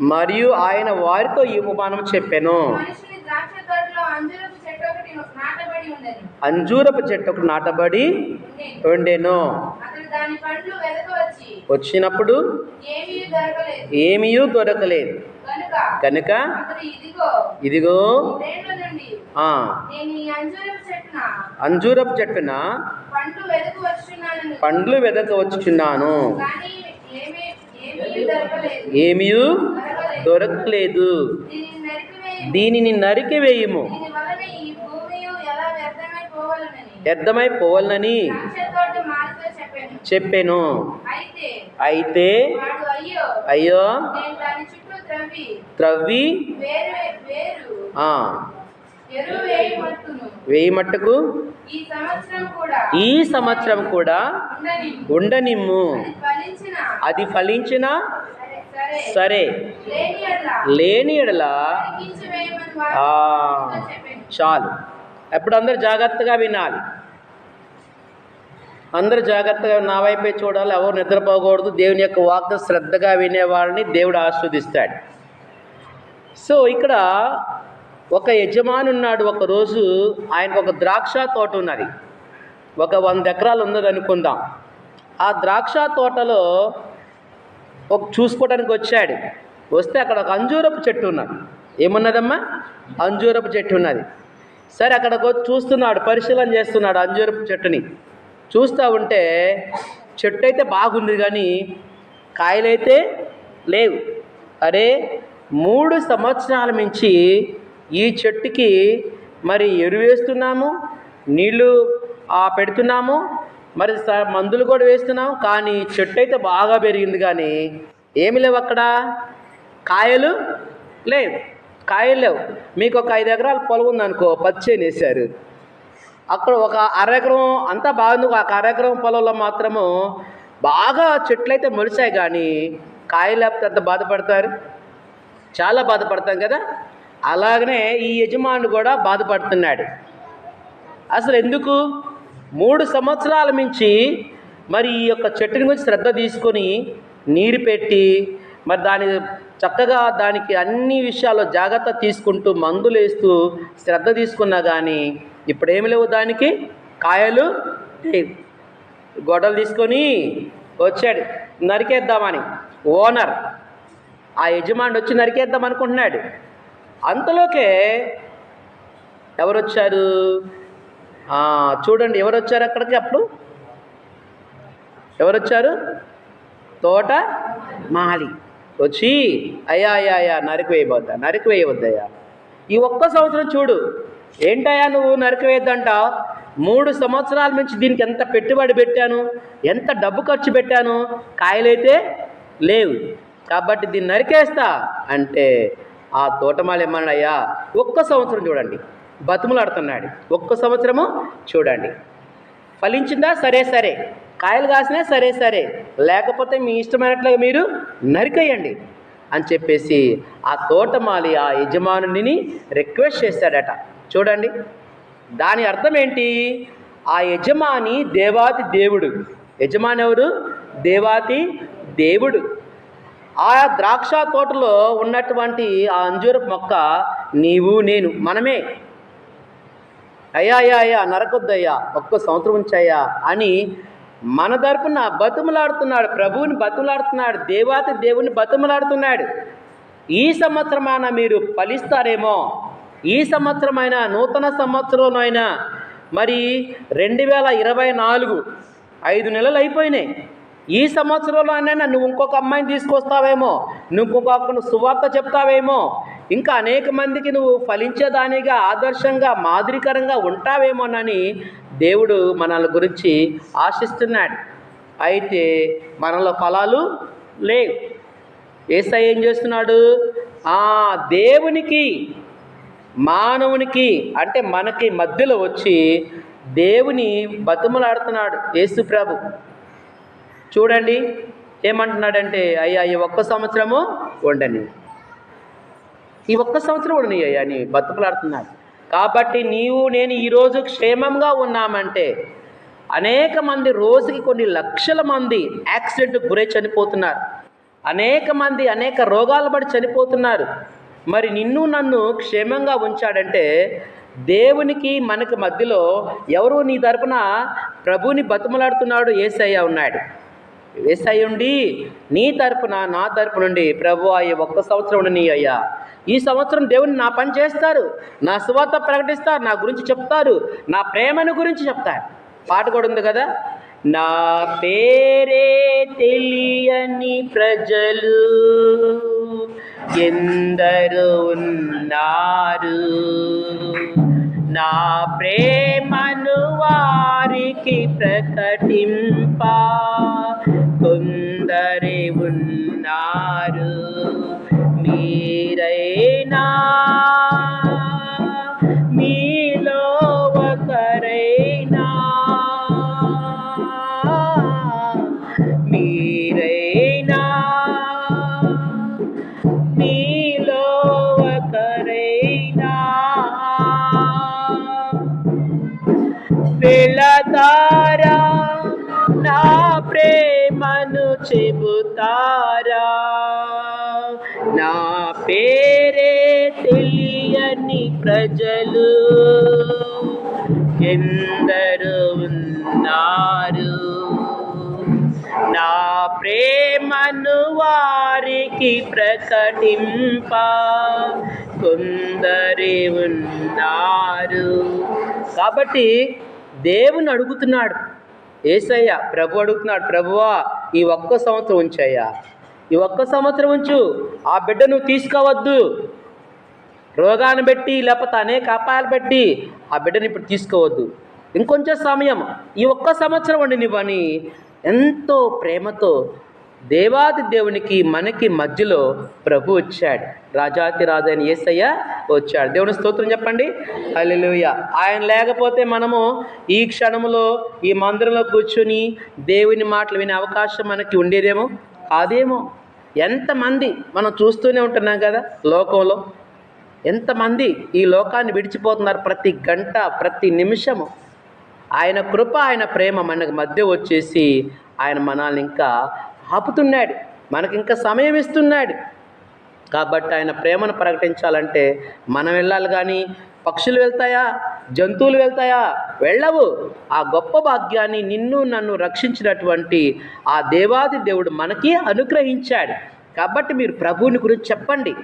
మరియు ఆయన వారితో ఈ ఉపమానం చెప్పాను. అంజూరపు చెట్టు ఒకటి నాటబడి ఉండెను. వచ్చినప్పుడు ఏమీ దొరకలేదు. కనుక ఇదిగో అంజూరపు చెట్టున పండ్లు వెదకు వచ్చుచున్నాను. ఏమీ దొరకలేదు. దీనిని నరికివేయము వ్యర్థమైపోవాలని చెప్పాను. అయితే అయ్యో త్రవ్వి వేయి మట్టుకు ఈ సంవత్సరం కూడా ఉండనిమ్ము. అది ఫలించినా సరే. లేని ఎడలా. చాలు. ఎప్పుడు అందరు జాగ్రత్తగా వినాలి. అందరు జాగ్రత్తగా నా వైపే చూడాలి. ఎవరు నిద్రపోకూడదు. దేవుని యొక్క వాక్త శ్రద్ధగా వినేవాళ్ళని దేవుడు ఆస్వాదిస్తాడు సో ఇక్కడ ఒక యజమాని ఉన్నాడు. ఒక రోజు ఆయనకు ఒక ద్రాక్ష తోట ఉన్నది. ఒక వంద ఎకరాలు ఉన్నది అనుకుందాం. ఆ ద్రాక్ష తోటలో ఒక చూసుకోవడానికి వచ్చాడు. వస్తే అక్కడ ఒక అంజూరపు చెట్టు ఉన్నది. ఏమున్నదమ్మా? అంజూరపు చెట్టు ఉన్నది. సరే అక్కడికి చూస్తున్నాడు పరిశీలన చేస్తున్నాడు అంజూరపు చెట్టుని. చూస్తూ ఉంటే చెట్టు అయితే బాగుంది కానీ కాయలైతే లేవు. అరే మూడు సంవత్సరాల మించి ఈ చెట్టుకి మరి ఎరువేస్తున్నాము? నీళ్ళు ఆ, పెడుతున్నాము? మరి మందులు కూడా వేస్తున్నాం కానీ చెట్టు అయితే బాగా పెరిగింది కానీ ఏమి లేవు అక్కడ. కాయలు లేవు కాయలు లేవు. మీకు ఒక ఐదు ఎకరాల పొలం ఉందనుకో పచ్చేని వేశారు. అక్కడ ఒక అర ఎకరం అంతా బాగుంది. ఒక అరెకరం పొలంలో మాత్రము బాగా చెట్లు అయితే మొలిచాయి కానీ కాయలు లేకపోతే ఎంత బాధపడతారు? చాలా బాధపడతాం కదా? అలాగనే ఈ యజమానుడు కూడా బాధపడుతున్నాడు. అసలు ఎందుకు? మూడు సంవత్సరాల మించి మరి ఈ యొక్క చెట్టుని గురించి శ్రద్ధ తీసుకొని నీరు పెట్టి మరి దాని చక్కగా దానికి అన్ని విషయాల్లో జాగ్రత్త తీసుకుంటూ మందులు వేస్తూ శ్రద్ధ తీసుకున్నా కానీ ఇప్పుడేమి లేవు దానికి. కాయలు లేవు. గొడవలు తీసుకొని వచ్చాడు. నరికేద్దామని. ఓనర్ ఆ యజమాని వచ్చి నరికేద్దాం అనుకుంటున్నాడు. అంతలోకే ఎవరు వచ్చారు చూడండి ఎవరు వచ్చారు అక్కడికి అప్పుడు? ఎవరు వచ్చారు తోట మాలి. వచ్చి అయ్యా అయ్యా అయ్యా నరికి వేయబోద్దా నరికి వేయవద్దయ్యా ఈ ఒక్క సంవత్సరం చూడు ఏంటయ్యా నువ్వు నరికి వేయద్దంటావు మూడు సంవత్సరాల నుంచి దీనికి ఎంత పెట్టుబడి పెట్టాను? ఎంత డబ్బు ఖర్చు పెట్టాను? కాయలైతే లేవు. కాబట్టి దీన్ని నరికేస్తా అంటే ఆ తోటమాలు ఏమన్నాయ్యా ఒక్క సంవత్సరం చూడండి. బతుములాడుతున్నాడు. ఒక్క సంవత్సరము చూడండి. ఫలించిందా? సరే సరే. కాయలు కాసినా సరే సరే. లేకపోతే మీ ఇష్టమైనట్లుగా మీరు నరికేయండి అని చెప్పేసి ఆ తోటమాలి ఆ యజమానుని రిక్వెస్ట్ చేశాడట. చూడండి. దాని అర్థం ఏంటి? ఆ యజమాని దేవాతి దేవుడు. యజమాని ఎవరు? దేవాతి దేవుడు. ఆ ద్రాక్ష తోటలో ఉన్నటువంటి ఆ అంజూరపు మొక్క నీవు నేను మనమే. అయ్యా అయ్యా అయ్యా నరకొద్దయ్యా ఒక్క సంవత్సరం ఉంచయ్యా అని మన తరపున బతుములాడుతున్నాడు ప్రభువుని బతుములాడుతున్నాడు దేవాతి దేవుని బతుములాడుతున్నాడు. ఈ సంవత్సరమైన మీరు ఫలిస్తారేమో? ఈ సంవత్సరమైన నూతన సంవత్సరంలోనైనా మరి రెండు వేల ఇరవై నాలుగు ఐదు నెలలు అయిపోయినాయి. ఈ సంవత్సరంలోనైనా నువ్వు ఇంకొక అమ్మాయిని తీసుకొస్తావేమో? నువ్వు ఇంకొక సువార్త చెప్తావేమో? ఇంకా అనేక మందికి నువ్వు ఫలించేదానిగా ఆదర్శంగా మాదిరికరంగా ఉంటావేమోనని దేవుడు మనల గురించి ఆశిస్తున్నాడు. అయితే మనలో ఫలాలు లేవు. ఏసై ఏం చేస్తున్నాడు? ఆ దేవునికి మానవునికి అంటే మనకి మధ్యలో వచ్చి దేవుని బతుములాడుతున్నాడు యేసు ప్రభు. చూడండి ఏమంటున్నాడంటే అయ్యా ఈ ఒక్క సంవత్సరము ఉండని ఈ ఒక్క సంవత్సరం నీ అయ్యా నీ బతుకులాడుతున్నాడు కాబట్టి నీవు నేను ఈరోజు క్షేమంగా ఉన్నామంటే అనేక మంది రోజుకి కొన్ని లక్షల మంది యాక్సిడెంట్కి గురై చనిపోతున్నారు. అనేక మంది అనేక రోగాలు పడి చనిపోతున్నారు. మరి నిన్ను నన్ను క్షేమంగా ఉంచాడంటే దేవునికి మనకి మధ్యలో ఎవరు నీ తరపున ప్రభుని బతుమలాడుతున్నాడు ఏసయ్య ఉన్నాడు. ఏసై ఉండి నీ తరపున నా తరపు నుండి ప్రభు ఈ ఒక్క సంవత్సరం ఉండి నీ అయ్యా ఈ సంవత్సరం దేవుని నా పని చేస్తారు నా సువార్త ప్రకటిస్తారు నా గురించి చెప్తారు నా ప్రేమను గురించి చెప్తారు. పాట కూడా ఉంది కదా? నా పేరే తెలియని ప్రజలు ఎందరు ఉన్నారు. నా ప్రేమను వారికి ప్రకటింప చెబుతారా నా పేరే తెలియని ప్రజలు ఎందరు ఉన్నారు. నా ప్రేమను వారికి ప్రకటింప కొందరి ఉన్నారు. కాబట్టి దేవుని అడుగుతున్నాడు. ఏసయ్య ప్రభు అడుగుతున్నాడు ప్రభువా ఈ ఒక్క సంవత్సరం ఉంచయ్యా. ఈ ఒక్క సంవత్సరం ఉంచు. ఆ బిడ్డను తీసుకోవద్దు. రోగాన్ని పెట్టి లేకపోతే అనేక అపాయాలు పెట్టి ఆ బిడ్డని ఇప్పుడు తీసుకోవద్దు. ఇంకొంచెం సమయం. ఈ ఒక్క సంవత్సరం ఉండి నీవని ఎంతో ప్రేమతో దేవాది దేవునికి మనకి మధ్యలో ప్రభు వచ్చాడు. రాజాతి రాజైన ఏసయ్య వచ్చాడు. దేవుని స్తోత్రం చెప్పండి. హల్లెలూయా. ఆయన లేకపోతే మనము ఈ క్షణంలో ఈ మందిరంలో కూర్చుని దేవుని మాటలు వినే అవకాశం మనకి ఉండేదేమో? అదేమో ఎంతమంది మనం చూస్తూనే ఉంటున్నాం కదా లోకంలో. ఎంతమంది ఈ లోకాన్ని విడిచిపోతున్నారు ప్రతి గంట ప్రతి నిమిషము. ఆయన కృప ఆయన ప్రేమ మనకు మధ్య వచ్చేసి ఆయన మనల్ని ఇంకా ఆపుతున్నాడు. మనకి ఇంకా సమయం ఇస్తున్నాడు. కాబట్టి ఆయన ప్రేమను ప్రకటించాలంటే మనం వెళ్ళాలి కానీ పక్షులు వెళ్తాయా? జంతువులు వెళ్తాయా? వెళ్ళవు. ఆ గొప్ప భాగ్యాన్ని నిన్ను నన్ను రక్షించినటువంటి ఆ దేవాది దేవుడు మనకి అనుగ్రహించాడు. కాబట్టి మీరు ప్రభువుని గురించి చెప్పండి.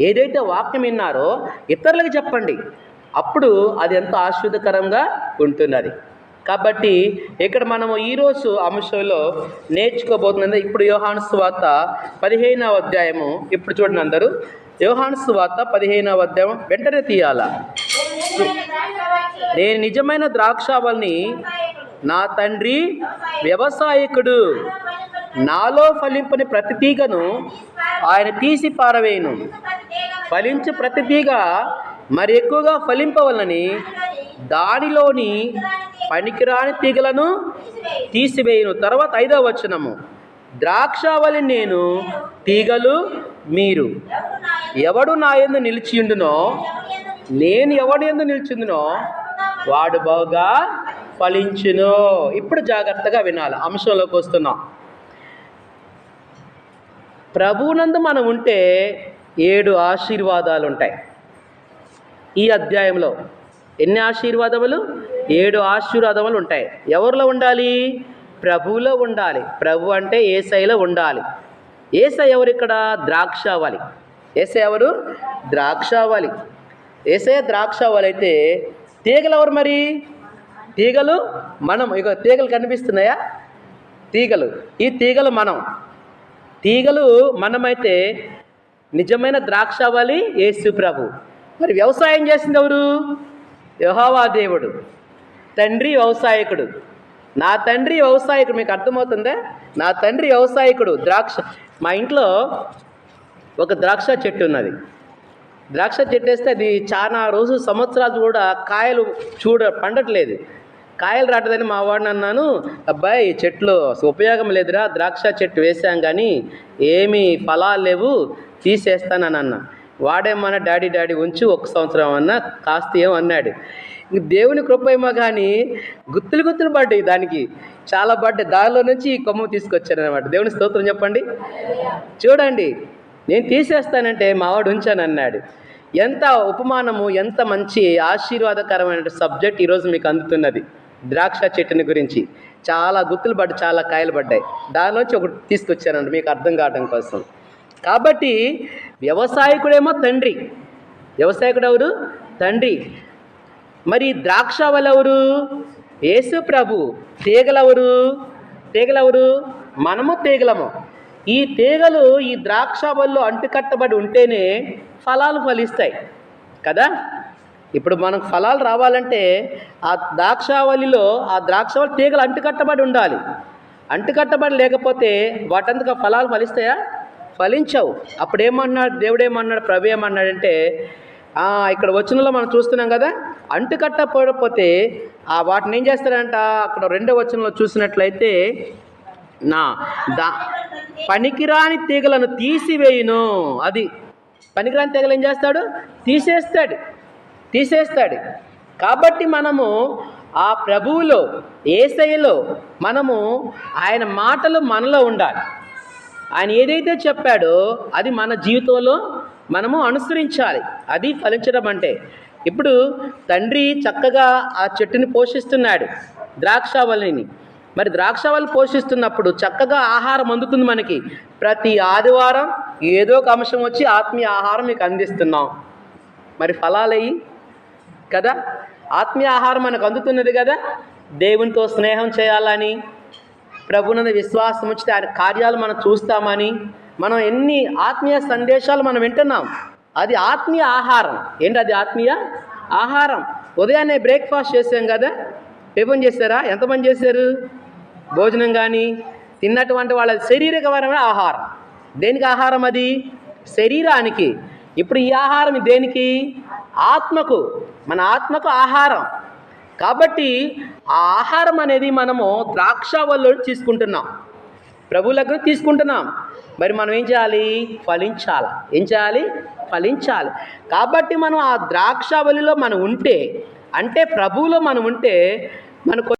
ఏదైతే వాక్యం విన్నారో ఇతరులకు చెప్పండి. అప్పుడు అది ఎంతో ఆశ్వాదకరంగా ఉంటున్నది. కాబట్టి ఇక్కడ మనము ఈరోజు అంశంలో నేర్చుకోబోతున్నది ఇప్పుడు యోహాను సువార్త పదిహేనవ అధ్యాయము. ఇప్పుడు చూడండి అందరూ. యోహాను పదిహేనవ అధ్యాయం వెంటనే తీయాలా? నేను నిజమైన ద్రాక్షావల్ని నా తండ్రి వ్యవసాయకుడు నాలో ఫలింపని ప్రతి తీగను ఆయన తీసి పారవేయను. ఫలించు ప్రతి తీగ మరి ఎక్కువగా ఫలింపవలని దానిలోని పనికిరాని తీగలను తీసివేయను. తర్వాత ఐదవ వచనము. ద్రాక్షావళి నేను తీగలు మీరు. ఎవడు నా యందు నిలిచియుండునో నేను ఎవడి ఎందు నిలిచిందినో వాడు బాగా ఫలించును. ఇప్పుడు జాగ్రత్తగా వినాలి. అంశంలోకి వస్తున్నాం. ప్రభువునందు మనం ఉంటే ఏడు ఆశీర్వాదాలు ఉంటాయి ఈ అధ్యాయంలో ఎన్ని ఆశీర్వాదములు? ఏడు ఆశీర్వాదములు ఉంటాయి ఎవరిలో ఉండాలి? ప్రభువులో ఉండాలి. ప్రభు అంటే ఏసైలో ఉండాలి. ఏసై ఎవరు ఇక్కడ ద్రాక్షావళి ఏసై ఎవరు? ద్రాక్షావళి ఏసై ద్రాక్ష వాళ్ళైతే తీగలు ఎవరు మరి? తీగలు మనం. ఇక తీగలు కనిపిస్తున్నాయా? తీగలు. ఈ తీగలు మనం. తీగలు మనమైతే నిజమైన ద్రాక్షావళి యేసు ప్రభు. మరి వ్యవసాయం చేసింది ఎవరు? యెహోవా దేవుడు. తండ్రి వ్యవసాయకుడు. నా తండ్రి వ్యవసాయకుడు. మీకు అర్థమవుతుందా? నా తండ్రి వ్యవసాయకుడు. ద్రాక్ష. మా ఇంట్లో ఒక ద్రాక్ష చెట్టు ఉన్నది. ద్రాక్ష చెట్టు వేస్తే అది చాలా రోజు సంవత్సరాలు కూడా కాయలు చూడ పండట్లేదు. కాయలు రాటదని మా వాడిని అన్నాను అబ్బాయి చెట్లు ఉపయోగం లేదురా ద్రాక్ష చెట్టు వేసాం కానీ ఏమీ ఫలాలు లేవు తీసేస్తానని అన్న. వాడేమన్న డాడీ డాడీ ఉంచి ఒక సంవత్సరం అన్నా కాస్త ఏమన్నాడు ఇంక దేవుని కృపేమో కానీ గుత్తులు గుత్తులు పడ్డాయి దానికి. చాలా పడ్డాయి. దానిలో నుంచి ఈ కొమ్మ తీసుకొచ్చారు అనమాట దేవుని స్తోత్రం చెప్పండి. చూడండి నేను తీసేస్తానంటే మావాడు ఉంచానన్నాడు. ఎంత ఉపమానము ఎంత మంచి ఆశీర్వాదకరమైన సబ్జెక్ట్ ఈరోజు మీకు అందుతున్నది. ద్రాక్ష చెట్టుని గురించి. చాలా గుత్తులు పడ్డ చాలా కాయలు పడ్డాయి. దానిలోంచి ఒకటి తీసుకొచ్చానండి మీకు అర్థం కావడం కోసం. కాబట్టి వ్యవసాయకుడేమో తండ్రి. వ్యవసాయకుడు ఎవరు తండ్రి. మరి ద్రాక్ష ఎవరు యేసు ప్రభు తీగలెవరు? తీగలెవరు? మనము తీగలము. ఈ తీగలు ఈ ద్రాక్ష బళ్ళు అంటుకట్టబడి ఉంటేనే ఫలాలు ఫలిస్తాయి కదా? ఇప్పుడు మనకు ఫలాలు రావాలంటే ఆ ద్రాక్షావళిలో ఆ ద్రాక్షావళి తీగలు అంటుకట్టబడి ఉండాలి. అంటుకట్టబడి లేకపోతే వాటంతగా ఫలాలు ఫలిస్తాయా? ఫలించవు. అప్పుడు ఏమన్నాడు దేవుడు ఏమన్నాడు ప్రభు ఏమన్నాడంటే ఇక్కడ వచనంలో మనం చూస్తున్నాం కదా అంటుకట్టకపోతే ఆ వాటిని ఏం చేస్తారంట? అక్కడ రెండో వచనంలో చూసినట్లయితే నా దా పనికిరాని తీగలను తీసివేయును. అది పనికిరాని తీగలు ఏం చేస్తాడు? తీసేస్తాడు. తీసేస్తాడు. కాబట్టి మనము ఆ ప్రభువులో ఏసైలో మనము ఆయన మాటలు మనలో ఉండాలి. ఆయన ఏదైతే చెప్పాడో అది మన జీవితంలో మనము అనుసరించాలి. అది ఫలించడం అంటే. ఇప్పుడు తండ్రి చక్కగా ఆ చెట్టుని పోషిస్తున్నాడు ద్రాక్షావళిని మరి ద్రాక్షవల్లి పోషిస్తున్నప్పుడు చక్కగా ఆహారం అందుతుంది మనకి. ప్రతి ఆదివారం ఏదో ఒక అంశం వచ్చి ఆత్మీయ ఆహారం మీకు అందిస్తున్నాం. మరి ఫలాలయ్యి కదా? ఆత్మీయ ఆహారం మనకు అందుతున్నది కదా? దేవునితో స్నేహం చేయాలని ప్రభునందు విశ్వాసం ఉంచితే ఆయన కార్యాలు మనం చూస్తామని మనం ఎన్ని ఆత్మీయ సందేశాలు మనం వింటున్నాం. అది ఆత్మీయ ఆహారం. ఏంటి అది ఆత్మీయ ఆహారం? ఉదయాన్నే బ్రేక్ఫాస్ట్ చేసాం కదా? టిఫిన్ చేశారా? ఎంతమంది చేశారు? భోజనం కానీ తిన్నటువంటి వాళ్ళ శరీరకరమైన ఆహారం. దేనికి ఆహారం అది? శరీరానికి. ఇప్పుడు ఈ ఆహారం దేనికి? ఆత్మకు. మన ఆత్మకు ఆహారం. కాబట్టి ఆ ఆహారం అనేది మనము ద్రాక్ష వల్ల తీసుకుంటున్నాం. ప్రభులకు తీసుకుంటున్నాం. మరి మనం ఏం చేయాలి? ఫలించాలి. ఏం చేయాలి? ఫలించాలి. కాబట్టి మనం ఆ ద్రాక్షావళిలో మనం ఉంటే అంటే ప్రభువులో మనం ఉంటే మనకు